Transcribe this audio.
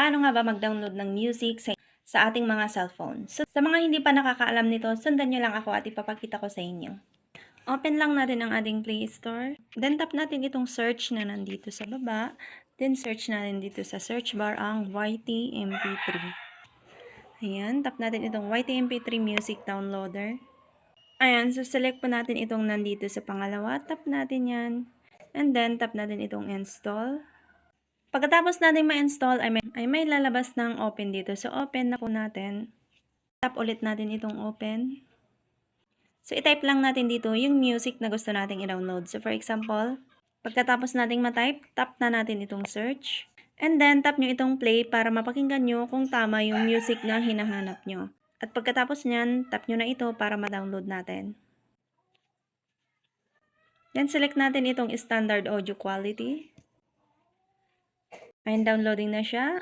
paano nga ba mag-download ng music sa, sa ating mga cellphone. So, sa mga hindi pa nakakaalam nito, sundan nyo lang ako at ipapakita ko sa inyo. Open lang natin ang ating Play Store. Then tap natin itong search na nandito sa baba. Then search natin dito sa search bar ang YTMP3. Ayan, tap natin itong YTMP3 Music Downloader. Ayan, so select po natin itong nandito sa pangalawa. Tap natin yan. And then, tap natin itong install. Pagkatapos natin ma-install, ay may, ay may lalabas ng open dito. So, open na po natin. Tap ulit natin itong open. So, itype lang natin dito yung music na gusto nating i-download. So, for example, pagkatapos nating ma-type, tap na natin itong search. And then, tap nyo itong play para mapakinggan nyo kung tama yung music na hinahanap nyo. At pagkatapos nyan, tap nyo na ito para ma-download natin. Then, select natin itong standard audio quality. Ayun, downloading na siya.